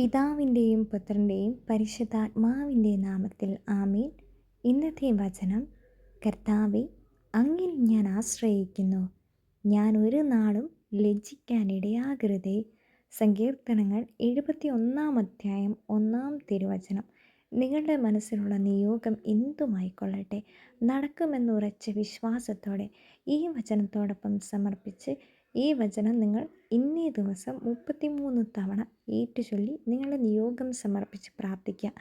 പിതാവിന്റെയും പുത്രന്റെയും പരിശുദ്ധാത്മാവിന്റെ നാമത്തിൽ ആമീൻ. ഇന്നത്തെ വചനം കർത്താവെ അങ്ങിൽ ഞാൻ ആശ്രയിക്കുന്നു. ഞാൻ ഒരു നാളും ലജ്ജിക്കാനിടയാകരുതേ സങ്കീർത്തനങ്ങൾ എഴുപത്തി ഒന്നാം അധ്യായം ഒന്നാം തിരുവചനം. നിങ്ങളുടെ മനസ്സിലുള്ള നിയോഗം എന്തുമായിക്കൊള്ളട്ടെ? നടക്കുമെന്നുറച്ച വിശ്വാസത്തോടെ ഈ വചനത്തോടൊപ്പം സമർപ്പിച്ച് ഈ വചനം നിങ്ങൾ ഇന്നേ ദിവസം മുപ്പത്തിമൂന്ന് തവണ ഏറ്റുചൊല്ലി നിങ്ങളുടെ നിയോഗം സമർപ്പിച്ച് പ്രാർത്ഥിക്കുക.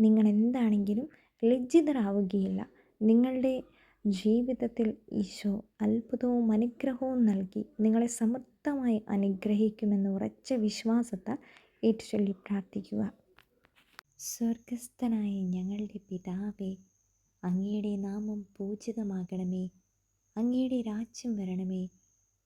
നിങ്ങൾ എന്താണെങ്കിലും ലജ്ജിതരാവുകയില്ല. നിങ്ങളുടെ ജീവിതത്തിൽ ഈശോ അത്ഭുതവും അനുഗ്രഹവും നൽകി നിങ്ങളെ സമൃദ്ധമായി അനുഗ്രഹിക്കുമെന്ന് ഉറച്ച വിശ്വാസത്താൽ ഏറ്റുചൊല്ലി പ്രാർത്ഥിക്കുക. സ്വർഗസ്ഥനായ ഞങ്ങളുടെ പിതാവേ അങ്ങയുടെ നാമം പൂജിതമാകണമേ. അങ്ങയുടെ രാജ്യം വരണമേ.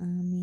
ആമേൻ